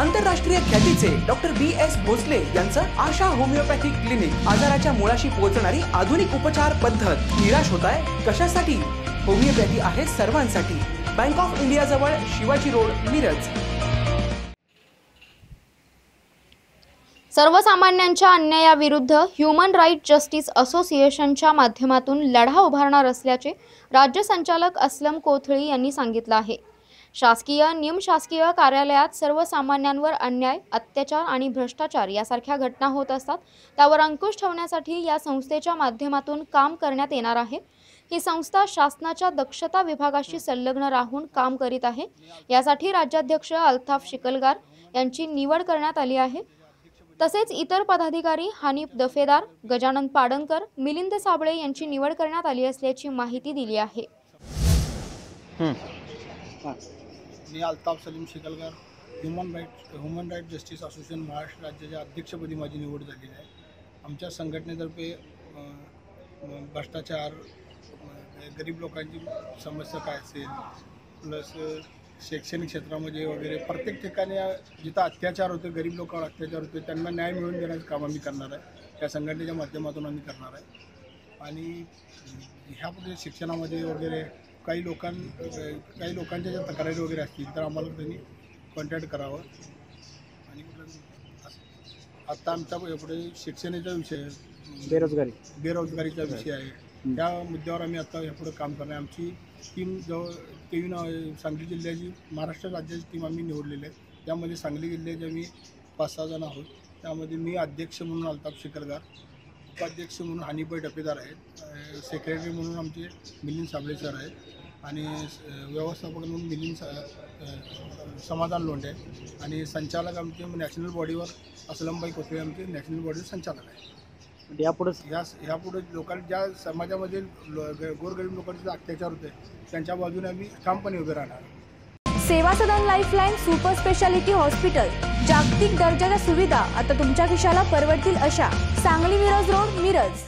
आंतरराष्ट्रीय ख्यातीचे doctor B S Bhosale यांचं आशा होमिओपॅथिक क्लिनिक आजाराच्या मुळाशी पोहोचणारी आधुनिक उपचार पद्धत. निराश होत आहे कशासाठी? होमिओपॅथी आहे सर्वांसाठी. बँक ऑफ इंडिया जवळ शिवाजी रोड मिरज. सर्वसामान्यांच्या अन्यायाविरुद्ध ह्युमन राईट जस्टिस असोसिएशनच्या माध्यमातून लढा उभारणार असल्याचे राज्य संचालक असलम कोथळी यांनी सांगितलं आहे. शासकीय निमशासकीय कार्यालयात सर्वसामान्यांवर अन्याय अत्याचार आणि भ्रष्टाचार यासारख्या घटना होत असतात. त्यावर अंकुश ठेवण्यासाठी या संस्थेच्या माध्यमातून काम करण्यात येणार आहे. ही संस्था शासनाच्या दक्षता विभागाशी संलग्न राहून काम करीत आहे. यासाठी राज्याध्यक्ष अल्ताफ शिकलगार यांची निवड करण्यात आली आहे. तसेच इतर पदाधिकारी हानिफ दफेदार गजानन पाडणकर मिलिंद साबळे यांची निवड करण्यात आली असल्याची माहिती दिली आहे. मी Altaf Salim Shikalkar human right human right justice association Maharashtra राज्याच्या अध्यक्षपदी माझी निवड झालेली आहे. आमच्या संघटनेतर्फे भ्रष्टाचार गरीब लोकांची समस्या काय असेल प्लस शैक्षणिक क्षेत्रामध्ये वगैरे प्रत्येक ठिकाणी जिथं अत्याचार होते गरीब लोकांवर अत्याचार होते त्यांना न्याय मिळवून देण्याचं काम आम्ही करणार आहे. या संघटनेच्या माध्यमातून आम्ही करणार आहे. आणि ह्या शिक्षणामध्ये वगैरे काही लोकां काही लोकांच्या ज्या तक्रारी वगैरे असतील तर आम्हाला त्यांनी कॉन्टॅक्ट करावं. आणि आत्ता आमच्या पुढे शिक्षणाचा विषय बेरोजगारी. बेरोजगारीचा विषय आहे. त्या मुद्द्यावर आम्ही आता यापुढे काम करणार आहे. आमची टीम जवळ अं, सांगली जिल्ह्याची महाराष्ट्र राज्याची टीम आम्ही निवडलेली आहे. त्यामध्ये सांगली जिल्ह्याचे आम्ही पाच सहा जण आहोत. त्यामध्ये मी अध्यक्ष म्हणून अल्ताफ शिकरगार उपाध्यक्ष म्हणून हनीबाई डपेदार आहेत. सेक्रेटरी म्हणून आमचे मिलिंद साबळे सर आहेत. आणि व्यवस्थापक म्हणून मिलिंद सा समाधान लोंढे आहेत. आणि संचालक आमचे नॅशनल बॉडीवर असलमबाई कोथळे आमचे नॅशनल बॉडीवर संचालक आहेत. म्हणजे यापुढे या ह्यापुढे लोकांना ज्या समाजामध्ये गोरगरीब लोकांचे अत्याचार होते त्यांच्या बाजूने आम्ही ठामपणे उभे राहणार. Seva Sadan Lifeline super speciality hospital जागतिक दर्जाच्या सुविधा आता तुमच्या खिशाला परवडतील अशा सांगली मिरज रोड मिरज.